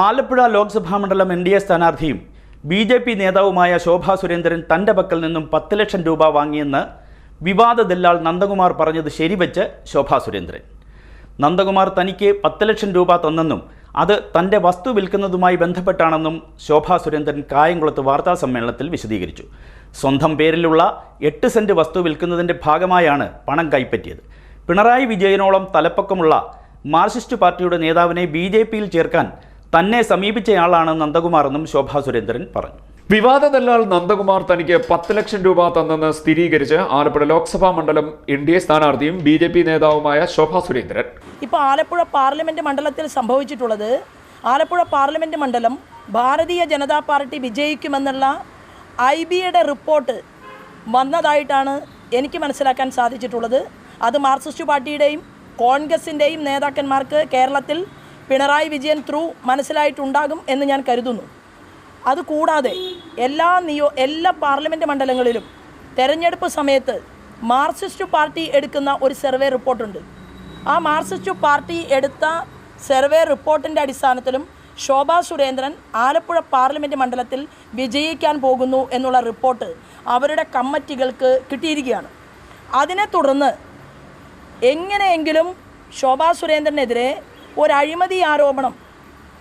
ആലപ്പുഴ ലോക്സഭാ മണ്ഡലം N D A സ്ഥാനാർത്ഥിയും B J P നേതാവുമായ ശോഭാ സുരേന്ദ്രൻ തന്റെ പക്കൽ നിന്നും പത്ത് ലക്ഷം രൂപ വാങ്ങിയെന്ന് വിവാദ ദല്ലാൾ നന്ദകുമാർ പറഞ്ഞത് ശരിവെച്ച് ശോഭാ സുരേന്ദ്രൻ. നന്ദകുമാർ തനിക്ക് പത്ത് ലക്ഷം രൂപ തന്നെന്നും അത് തന്റെ വസ്തു വിൽക്കുന്നതുമായി ബന്ധപ്പെട്ടാണെന്നും ശോഭാ സുരേന്ദ്രൻ കായംകുളത്ത് വാർത്താ സമ്മേളനത്തിൽ വിശദീകരിച്ചു. സ്വന്തം പേരിലുള്ള എട്ട് സെന്റ് വസ്തു വിൽക്കുന്നതിന്റെ ഭാഗമായാണ് പണം കൈപ്പറ്റിയത്. പിണറായി വിജയനോളം തലപ്പക്കമുള്ള മാർക്സിസ്റ്റ് പാർട്ടിയുടെ നേതാവിനെ ബി ജെ പിയിൽ ചേർക്കാൻ തന്നെ സമീപിച്ചയാളാണ് നന്ദകുമാറെന്നും ശോഭാ സുരേന്ദ്രൻ പറഞ്ഞു. വിവാദ ദല്ലാൾ നന്ദകുമാർ തനിക്ക് പത്ത് ലക്ഷം രൂപ തന്നെന്ന് സ്ഥിരീകരിച്ച് ആലപ്പുഴ ലോക്സഭാ മണ്ഡലം എൻ ഡി എ സ്ഥാനാർത്ഥിയും ബി ജെ പി നേതാവുമായ ശോഭാ സുരേന്ദ്രൻ. ഇപ്പോൾ ആലപ്പുഴ പാർലമെന്റ് മണ്ഡലത്തിൽ സംഭവിച്ചിട്ടുള്ളത് ആലപ്പുഴ പാർലമെന്റ് മണ്ഡലം ഭാരതീയ ജനതാ പാർട്ടി വിജയിക്കുമെന്നുള്ള ഐ ബിയുടെ റിപ്പോർട്ട് വന്നതായിട്ടാണ് എനിക്ക് മനസ്സിലാക്കാൻ സാധിച്ചിട്ടുള്ളത്. അത് മാർക്സിസ്റ്റ് പാർട്ടിയുടെയും കോൺഗ്രസിന്റെയും നേതാക്കന്മാർക്ക് കേരളത്തിൽ പിണറായി വിജയൻ ത്രൂ മനസ്സിലായിട്ടുണ്ടാകും എന്ന് ഞാൻ കരുതുന്നു. അതുകൂടാതെ എല്ലാ നിയോ എല്ലാ പാർലമെന്റ് മണ്ഡലങ്ങളിലും തെരഞ്ഞെടുപ്പ് സമയത്ത് മാർക്സിസ്റ്റ് പാർട്ടി എടുക്കുന്ന ഒരു സർവേ റിപ്പോർട്ടുണ്ട്. ആ മാർക്സിസ്റ്റ് പാർട്ടി എടുത്ത സർവേ റിപ്പോർട്ടിന്റെ അടിസ്ഥാനത്തിലും ശോഭാ സുരേന്ദ്രൻ ആലപ്പുഴ പാർലമെന്റ് മണ്ഡലത്തിൽ വിജയിക്കാൻ പോകുന്നു എന്നുള്ള റിപ്പോർട്ട് അവരുടെ കമ്മിറ്റികൾക്ക് കിട്ടിയിരിക്കുകയാണ്. അതിനെ തുടർന്ന് എങ്ങനെയെങ്കിലും ശോഭാ സുരേന്ദ്രനെതിരെ ഒരു അഴിമതി ആരോപണം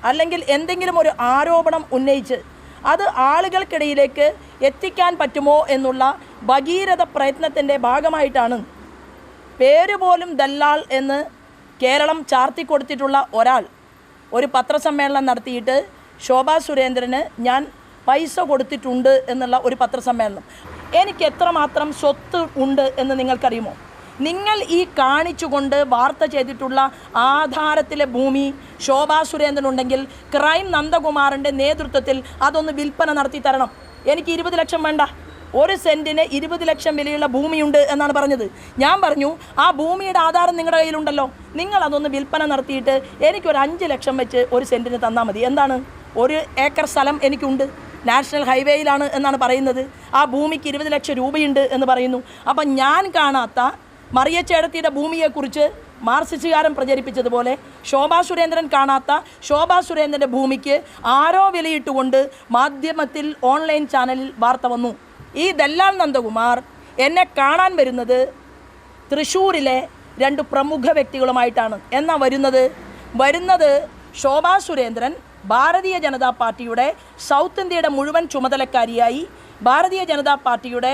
അല്ലെങ്കിൽ എന്തെങ്കിലും ഒരു ആരോപണം ഉന്നയിച്ച് അത് ആളുകൾക്കിടയിലേക്ക് എത്തിക്കാൻ പറ്റുമോ എന്നുള്ള ഭഗീരഥ പ്രയത്നത്തിന്റെ ഭാഗമായിട്ടാണ് പേര് പോലും ദല്ലാൾ എന്ന് കേരളം ചാർത്തിക്കൊടുത്തിട്ടുള്ള ഒരാൾ ഒരു പത്രസമ്മേളനം നടത്തിയിട്ട് ശോഭാ സുരേന്ദ്രന് ഞാൻ പൈസ കൊടുത്തിട്ടുണ്ട് എന്നുള്ള ഒരു പത്രസമ്മേളനം. എനിക്ക് എത്രമാത്രം സ്വത്ത് ഉണ്ട് എന്ന് നിങ്ങൾക്കറിയുമോ? നിങ്ങൾ ഈ കാണിച്ചുകൊണ്ട് വാർത്ത ചെയ്തിട്ടുള്ള ആധാരത്തിലെ ഭൂമി ശോഭാ സുരേന്ദ്രൻ ഉണ്ടെങ്കിൽ ക്രൈം നന്ദകുമാറിന്റെ നേതൃത്വത്തിൽ അതൊന്ന് വിൽപ്പന നടത്തി തരണം. എനിക്ക് ഇരുപത് ലക്ഷം വേണ്ട. ഒരു സെന്റിന് ഇരുപത് ലക്ഷം വിലയുള്ള ഭൂമിയുണ്ട് എന്നാണ് പറഞ്ഞത്. ഞാൻ പറഞ്ഞു ആ ഭൂമിയുടെ ആധാരം നിങ്ങളുടെ കയ്യിലുണ്ടല്ലോ. നിങ്ങൾ അതൊന്ന് വിൽപ്പന നടത്തിയിട്ട് എനിക്കൊരു അഞ്ച് ലക്ഷം വെച്ച് ഒരു സെന്റിന് തന്നാൽ മതി. എന്താണ്? ഒരു ഏക്കർ സ്ഥലം എനിക്കുണ്ട്. നാഷണൽ ഹൈവേയിലാണ് എന്നാണ് പറയുന്നത്. ആ ഭൂമിക്ക് ഇരുപത് ലക്ഷം രൂപയുണ്ട് എന്ന് പറയുന്നു. അപ്പം ഞാൻ കാണാത്ത മറിയച്ചേടത്തിയുടെ ഭൂമിയെക്കുറിച്ച് മാർസിച്ചുകാരൻ പ്രചരിപ്പിച്ചതുപോലെ ശോഭാ സുരേന്ദ്രൻ കാണാത്ത ശോഭാ സുരേന്ദ്രന്റെ ഭൂമിക്ക് ആരോ വിലയിട്ടുകൊണ്ട് മാധ്യമത്തിൽ ഓൺലൈൻ ചാനലിൽ വാർത്ത വന്നു. ഈ ദല്ലാൽ നന്ദകുമാർ എന്നെ കാണാൻ വരുന്നത് തൃശ്ശൂരിലെ രണ്ട് പ്രമുഖ വ്യക്തികളുമായിട്ടാണ്. എന്നാ വരുന്നത്? വരുന്നത് ശോഭാ സുരേന്ദ്രൻ ഭാരതീയ ജനതാ പാർട്ടിയുടെ സൗത്ത് ഇന്ത്യയുടെ മുഴുവൻ ചുമതലക്കാരിയായി ഭാരതീയ ജനതാ പാർട്ടിയുടെ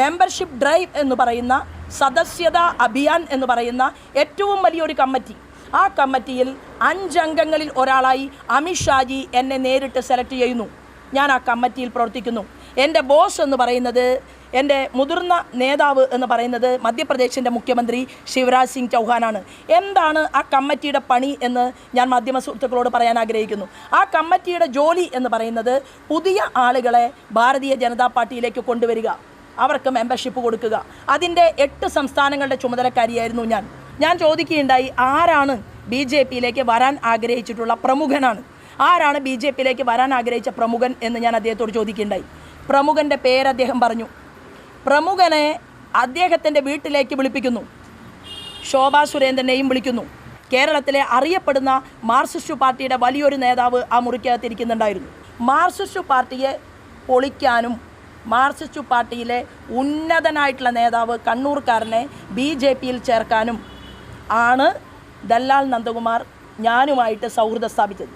മെമ്പർഷിപ്പ് ഡ്രൈവ് എന്ന് പറയുന്ന സദസ്യത അഭിയാൻ എന്ന് പറയുന്ന ഏറ്റവും വലിയൊരു കമ്മിറ്റി. ആ കമ്മിറ്റിയിൽ അഞ്ചംഗങ്ങളിൽ ഒരാളായി അമിത്ഷാജി എന്നെ നേരിട്ട് സെലക്ട് ചെയ്യുന്നു. ഞാൻ ആ കമ്മിറ്റിയിൽ പ്രവർത്തിക്കുന്നു. എന്റെ ബോസ് എന്ന് പറയുന്നത് എന്റെ മുതിർന്ന നേതാവ് എന്ന് പറയുന്നത് മധ്യപ്രദേശിന്റെ മുഖ്യമന്ത്രി ശിവരാജ് സിംഗ് ചൗഹാനാണ്. എന്താണ് ആ കമ്മിറ്റിയുടെ പണി എന്ന് ഞാൻ മാധ്യമ സുഹൃത്തുക്കളോട് പറയാൻ ആഗ്രഹിക്കുന്നു. ആ കമ്മിറ്റിയുടെ ജോലി എന്ന് പറയുന്നത് പുതിയ ആളുകളെ ഭാരതീയ ജനതാ പാർട്ടിയിലേക്ക് കൊണ്ടുവരിക. അവർക്ക് മെമ്പർഷിപ്പ് കൊടുക്കുക. അതിന്റെ എട്ട് സംസ്ഥാനങ്ങളുടെ ചുമതലക്കാരിയായിരുന്നു ഞാൻ. ഞാൻ ചോദിക്കുകയുണ്ടായി ആരാണ് ബി ജെ പിയിലേക്ക് വരാൻ ആഗ്രഹിച്ചിട്ടുള്ള പ്രമുഖനാണ്? ആരാണ് ബി ജെ പിയിലേക്ക് വരാൻ ആഗ്രഹിച്ച പ്രമുഖൻ എന്ന് ഞാൻ അദ്ദേഹത്തോട് ചോദിക്കുകയുണ്ടായി. പ്രമുഖന്റെ പേര് അദ്ദേഹം പറഞ്ഞു. പ്രമുഖനെ അദ്ദേഹത്തിന്റെ വീട്ടിലേക്ക് വിളിപ്പിക്കുന്നു. ശോഭാ സുരേന്ദ്രനെയും വിളിക്കുന്നു. കേരളത്തിലെ അറിയപ്പെടുന്ന മാർക്സിസ്റ്റ് പാർട്ടിയുടെ വലിയൊരു നേതാവ് ആ മുറിക്കകത്തിരിക്കുന്നുണ്ടായിരുന്നു മാർക്സിസ്റ്റ് പാർട്ടിയെ പൊളിക്കാനും മാർക്സിസ്റ്റ് പാർട്ടിയിലെ ഉന്നതനായിട്ടുള്ള നേതാവ് കണ്ണൂർക്കാരനെ ബി ജെ പിയിൽ ചേർക്കാനും ആണ് ദല്ലാൽ നന്ദകുമാർ ഞാനുമായിട്ട് സൗഹൃദം സ്ഥാപിച്ചത്.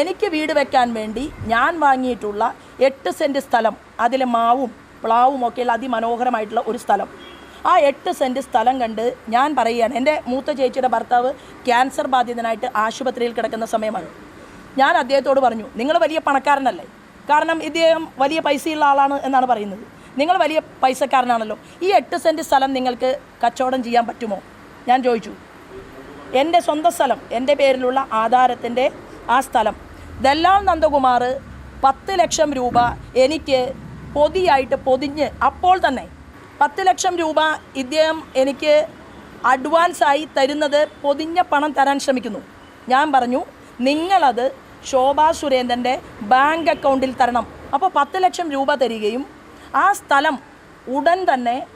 എനിക്ക് വീട് വെക്കാൻ വേണ്ടി ഞാൻ വാങ്ങിയിട്ടുള്ള എട്ട് സെന്റ് സ്ഥലം അതിലെ മാവും പ്ലാവും ഒക്കെയുള്ള അതിമനോഹരമായിട്ടുള്ള ഒരു സ്ഥലം. ആ എട്ട് സെന്റ് സ്ഥലം കണ്ട് ഞാൻ പറയുകയാണ് എന്റെ മൂത്ത ചേച്ചിയുടെ ഭർത്താവ് ക്യാൻസർ ബാധിതനായിട്ട് ആശുപത്രിയിൽ കിടക്കുന്ന സമയമാണ്. ഞാൻ അദ്ദേഹത്തോട് പറഞ്ഞു നിങ്ങൾ വലിയ പണക്കാരനല്ലേ കാരണം ഇദ്ദേഹം വലിയ പൈസയുള്ള ആളാണ് എന്നാണ് പറയുന്നത്. നിങ്ങൾ വലിയ പൈസക്കാരനാണല്ലോ. ഈ എട്ട് സെന്റ് സ്ഥലം നിങ്ങൾക്ക് കച്ചവടം ചെയ്യാൻ പറ്റുമോ? ഞാൻ ചോദിച്ചു. എന്റെ സ്വന്തം സ്ഥലം എന്റെ പേരിലുള്ള ആധാരത്തിന്റെ ആ സ്ഥലം. ദല്ലാൽ നന്ദകുമാർ പത്ത് ലക്ഷം രൂപ എനിക്ക് പൊതിയായിട്ട് പൊതിഞ്ഞ് അപ്പോൾ തന്നെ പത്ത് ലക്ഷം രൂപ ഇദ്ദേഹം എനിക്ക് അഡ്വാൻസായി തരുന്നത് പൊതിഞ്ഞ പണം തരാൻ ശ്രമിക്കുന്നു. ഞാൻ പറഞ്ഞു നിങ്ങളത് ശോഭാ സുരേന്ദ്രന്റെ ബാങ്ക് അക്കൗണ്ടിൽ തരണം. അപ്പോൾ പത്ത് ലക്ഷം രൂപ തരികയും ആ സ്ഥലം ഉടൻ തന്നെ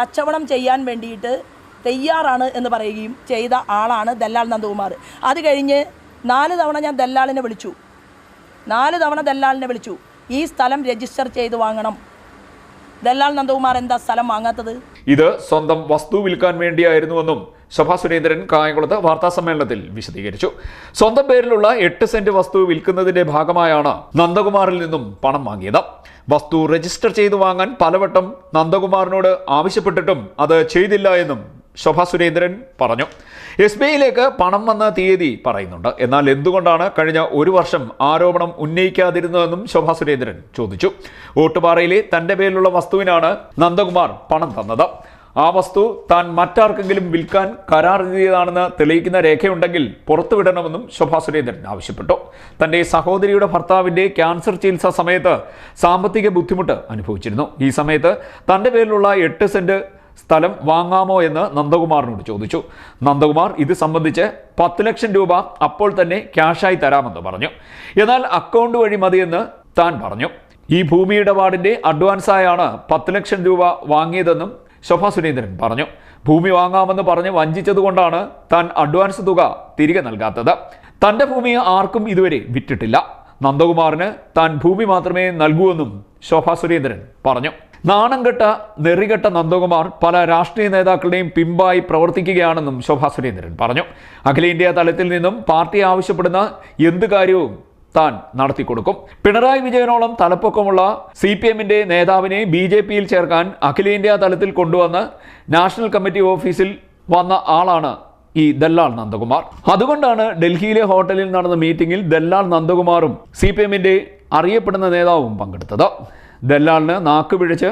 കച്ചവടം ചെയ്യാൻ വേണ്ടിയിട്ട് തയ്യാറാണ് എന്ന് പറയുകയും ചെയ്ത ആളാണ് ദല്ലാൽ നന്ദകുമാർ. അത് കഴിഞ്ഞ് നാല് തവണ ഞാൻ ദല്ലാളിനെ വിളിച്ചു. നാല് തവണ ദല്ലാളിനെ വിളിച്ചു. ഈ സ്ഥലം രജിസ്റ്റർ ചെയ്ത് വാങ്ങണം. ദല്ലാൽ നന്ദകുമാർ എന്താ സ്ഥലം വാങ്ങാത്തത്? ഇത് സ്വന്തം വസ്തു വിൽക്കാൻ വേണ്ടിയായിരുന്നുവെന്നും ശോഭാ സുരേന്ദ്രൻ കായംകുളത്ത് വാർത്താ സമ്മേളനത്തിൽ വിശദീകരിച്ചു. സ്വന്തം പേരിലുള്ള എട്ട് സെന്റ് വസ്തു വിൽക്കുന്നതിന്റെ ഭാഗമായാണ് നന്ദകുമാറിൽ നിന്നും പണം വാങ്ങിയത്. വസ്തു രജിസ്റ്റർ ചെയ്തു വാങ്ങാൻ പലവട്ടം നന്ദകുമാറിനോട് ആവശ്യപ്പെട്ടിട്ടും അത് ചെയ്തില്ല എന്നും ശോഭാ സുരേന്ദ്രൻ പറഞ്ഞു. എസ് ബി ഐയിലേക്ക് പണം വന്ന തീയതി പറയുന്നുണ്ട്. എന്നാൽ എന്തുകൊണ്ടാണ് കഴിഞ്ഞ ഒരു വർഷം ആരോപണം ഉന്നയിക്കാതിരുന്നതെന്നും ശോഭാ സുരേന്ദ്രൻ ചോദിച്ചു. ഓട്ടുപാറയിലെ തന്റെ പേരിലുള്ള വസ്തുവിനാണ് നന്ദകുമാർ പണം തന്നത്. ആ വസ്തു താൻ മറ്റാർക്കെങ്കിലും വിൽക്കാൻ കരാർ എഴുതിയതാണെന്ന് തെളിയിക്കുന്ന രേഖയുണ്ടെങ്കിൽ പുറത്തുവിടണമെന്നും ശോഭാ സുരേന്ദ്രൻ ആവശ്യപ്പെട്ടു. തന്റെ സഹോദരിയുടെ ഭർത്താവിന്റെ ക്യാൻസർ ചികിത്സ സമയത്ത് സാമ്പത്തിക ബുദ്ധിമുട്ട് അനുഭവിച്ചിരുന്നു. ഈ സമയത്ത് തന്റെ പേരിലുള്ള എട്ട് സെന്റ് സ്ഥലം വാങ്ങാമോ എന്ന് നന്ദകുമാറിനോട് ചോദിച്ചു. നന്ദകുമാർ ഇത് സംബന്ധിച്ച് പത്ത് ലക്ഷം രൂപ അപ്പോൾ തന്നെ ക്യാഷായി തരാമെന്ന് പറഞ്ഞു. എന്നാൽ അക്കൗണ്ട് വഴി മതിയെന്ന് താൻ പറഞ്ഞു. ഈ ഭൂമി ഇടപാടിന്റെ അഡ്വാൻസായാണ് പത്ത് ലക്ഷം രൂപ വാങ്ങിയതെന്നും ശോഭാ സുരേന്ദ്രൻ പറഞ്ഞു. ഭൂമി വാങ്ങാമെന്ന് പറഞ്ഞ് വഞ്ചിച്ചതുകൊണ്ടാണ് താൻ അഡ്വാൻസ് തുക തിരികെ നൽകാത്തത്. തന്റെ ഭൂമി ആർക്കും ഇതുവരെ വിറ്റിട്ടില്ല. നന്ദകുമാറിന് താൻ ഭൂമി മാത്രമേ നൽകൂവെന്നും ശോഭാ സുരേന്ദ്രൻ പറഞ്ഞു. നാണം കെട്ട നെറികെട്ട നന്ദകുമാർ പല രാഷ്ട്രീയ നേതാക്കളുടെയും പിമ്പായി പ്രവർത്തിക്കുകയാണെന്നും ശോഭാ സുരേന്ദ്രൻ പറഞ്ഞു. അഖിലേന്ത്യാ തലത്തിൽ നിന്നും പാർട്ടി ആവശ്യപ്പെടുന്ന എന്ത് കാര്യവും താൻ നടത്തിക്കൊടുക്കും പിണറായി വിജയനോളം തലപ്പൊക്കമുള്ള സി പി എമ്മിന്റെ നേതാവിനെ ബി ജെ പിയിൽ ചേർക്കാൻ അഖിലേന്ത്യാ തലത്തിൽ കൊണ്ടുവന്ന് നാഷണൽ കമ്മിറ്റി ഓഫീസിൽ വന്ന ആളാണ് ഈ ദല്ലാൽ നന്ദകുമാർ. അതുകൊണ്ടാണ് ഡൽഹിയിലെ ഹോട്ടലിൽ നടന്ന മീറ്റിംഗിൽ ദല്ലാൽ നന്ദകുമാറും സി പി എമ്മിന്റെ അറിയപ്പെടുന്ന നേതാവും പങ്കെടുത്തത്. ദല്ലാളിന് നാക്ക് പിഴച്ച്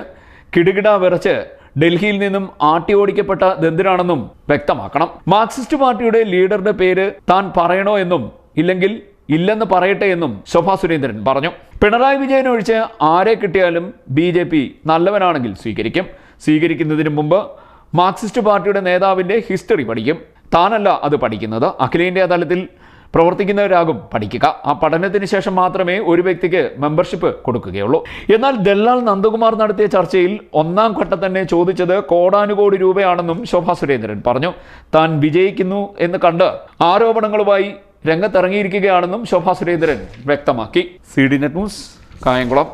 കിടുകിട വിറച്ച് ഡൽഹിയിൽ നിന്നും ആട്ടി ഓടിക്കപ്പെട്ട ദന്തിനാണെന്നും വ്യക്തമാക്കണം. മാർക്സിസ്റ്റ് പാർട്ടിയുടെ ലീഡറുടെ പേര് താൻ പറയണോ എന്നും ഇല്ലെങ്കിൽ ഇല്ലെന്ന് പറയട്ടെ എന്നും ശോഭാ സുരേന്ദ്രൻ പറഞ്ഞു. പിണറായി വിജയൻ ഒഴിച്ച് ആരെ കിട്ടിയാലും ബി ജെ പി നല്ലവനാണെങ്കിൽ സ്വീകരിക്കും. സ്വീകരിക്കുന്നതിന് മുമ്പ് മാർക്സിസ്റ്റ് പാർട്ടിയുടെ നേതാവിന്റെ ഹിസ്റ്ററി പഠിക്കും. താനല്ല അത് പഠിക്കുന്നത്. അഖിലേന്ത്യാ തലത്തിൽ പ്രവർത്തിക്കുന്നവരാകും. പഠിക്കുക. ആ പഠനത്തിന് ശേഷം മാത്രമേ ഒരു വ്യക്തിക്ക് മെമ്പർഷിപ്പ് കൊടുക്കുകയുള്ളൂ. എന്നാൽ ദല്ലാൽ നന്ദകുമാർ നടത്തിയ ചർച്ചയിൽ ഒന്നാം ഘട്ടം തന്നെ ചോദിച്ചത് കോടാനുകോടി രൂപയാണെന്നും ശോഭാ സുരേന്ദ്രൻ പറഞ്ഞു. താൻ വിജയിക്കുന്നു എന്ന് കണ്ട് ആരോപണങ്ങളുമായി രംഗത്തിറങ്ങിയിരിക്കുകയാണെന്നും ശോഭാ സുരേന്ദ്രൻ വ്യക്തമാക്കി. C D net news Kayamkulam.